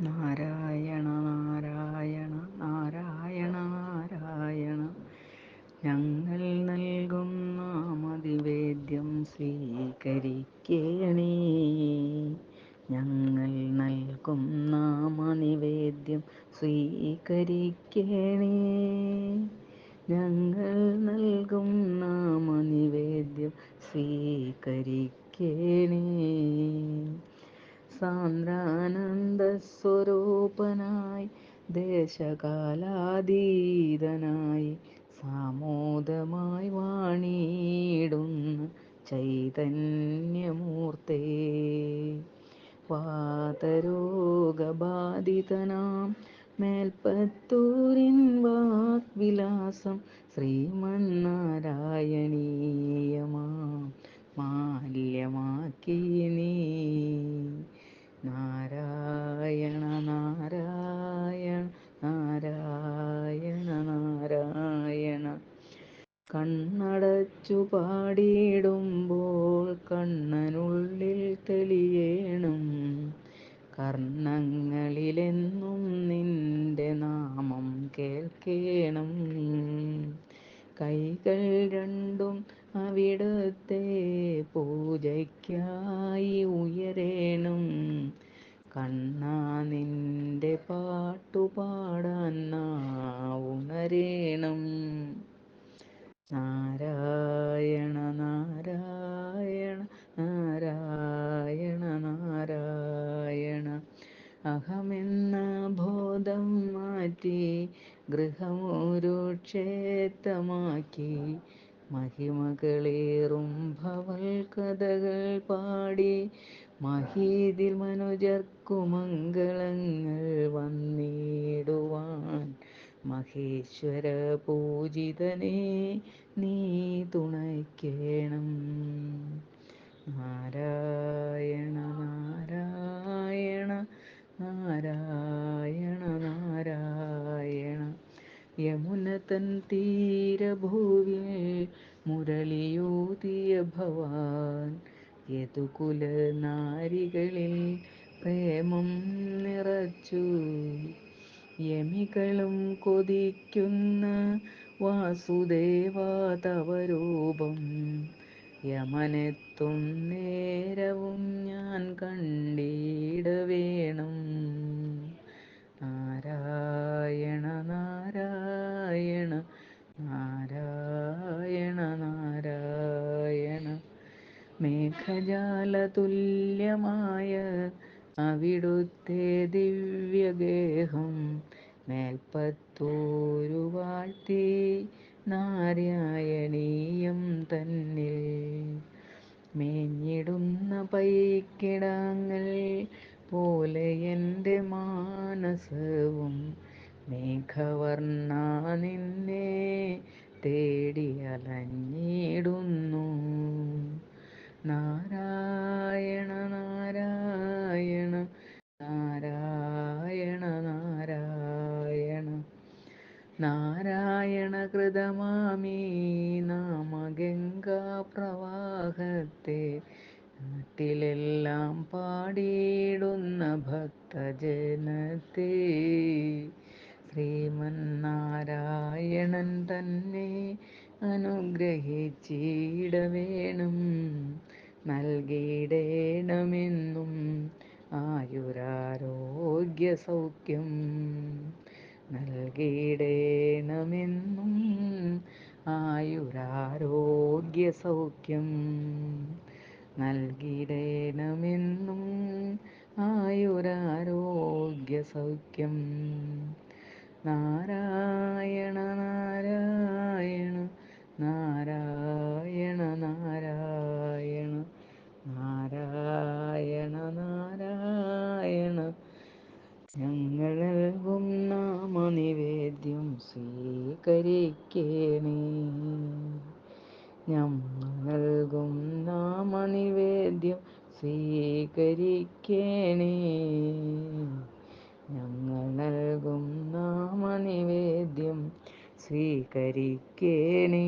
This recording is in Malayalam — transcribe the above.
നാരായണ നാരായണ നാരായണ നാരായണ. ഞങ്ങൾ നൽകുന്ന മതിവേദ്യം സ്വീകരിക്കേണേ. ഞങ്ങൾ നൽകുന്ന മതിവേദ്യം സ്വീകരിക്കേണേ. സാന്ദ്രാനന്ദസ്വരൂപനായി ദേശകാലാതീതനായി സാമോദമായി വാണിയിടുന്ന ചൈതന്യമൂർത്തേ. വാതരോഗബാധിതനാം മേൽപ്പത്തൂരിൻ വാഗ്വിലാസം ശ്രീമന്നാരായണീയമാം. മാല്യമാക്കി നീ കണ്ണടച്ചു പാടിയിടുമ്പോൾ കണ്ണനുള്ളിൽ തെളിയേണം. കർണങ്ങളിലെന്നും നിന്റെ നാമം കേൾക്കേണം. കൈകൾ രണ്ടും അവിടുത്തെ പൂജയ്ക്കായി ഉയരേണം. കണ്ണാ നിന്റെ പാട്ടുപാടാൻ ഉണരേണം. നാരായണ നാരായണ നാരായണ നാരായണ. അഹമെന്ന ബോധം മാറ്റി ഗൃഹമൊരു ക്ഷേത്രമാക്കി. മഹിമകളേറും ഭവൽ കഥകൾ പാടി. മഹീതിൽ മനുജർക്കു മംഗളങ്ങൾ വന്നിടുവാൻ മഹേശ്വര പൂജിതനെ നീ തുണയ്ക്കേണം. നാരായണ നാരായണ നാരായണ നാരായണ. യമുന തൻ തീരഭൂവിൽ മുരളിയൂതിയ ഭവാൻ. യതുകുല നാരികളിൽ പ്രേമം നിറച്ചു. യമികളും കൊതിക്കുന്ന വാസുദേവാതവരൂപം. തവ രൂപം യമനെത്തും നേരവും ഞാൻ കണ്ടിടവേണം. നാരായണ നാരായണ നാരായണ നാരായണ. മേഘജാല തുല്യമായ അവിടുത്തെ ദിവ്യഗേഹം. മേൽപ്പത്തൂരു വാഴ്ത്തി നാരായണീയം തന്നിൽ. മേഞ്ഞിടുന്ന പൈക്കിടാങ്ങൾ പോലെ എന്റെ മാനസവും മേഘവർണ പ്രവാഹത്തെ നാട്ടിലെല്ലാം പാടിയിടുന്ന ഭക്തജനത്തെ ശ്രീമന്നാരായണൻ തന്നെ അനുഗ്രഹിച്ചിടവേണം നൽകിയിടേണമെന്നും ആയുരാരോഗ്യ സൗഖ്യം നൽകിയിടേണമെന്നും ആയുരാരോഗ്യ സൗഖ്യം നൽകിടേണമെന്നും ആയുരാരോഗ്യ സൗഖ്യം നാരായണ നാരായണ നാരായണ നാരായണ നാരായണ ഞങ്ങൾ നൽകും നാമനിവേദ്യം സ്വീകരിക്കേണേ ഞമ്മ നൽകും നാമനിവേദ്യം സ്വീകരിക്കേണേ. ഞങ്ങൾ നൽകും നാമനിവേദ്യം സ്വീകരിക്കേണേ.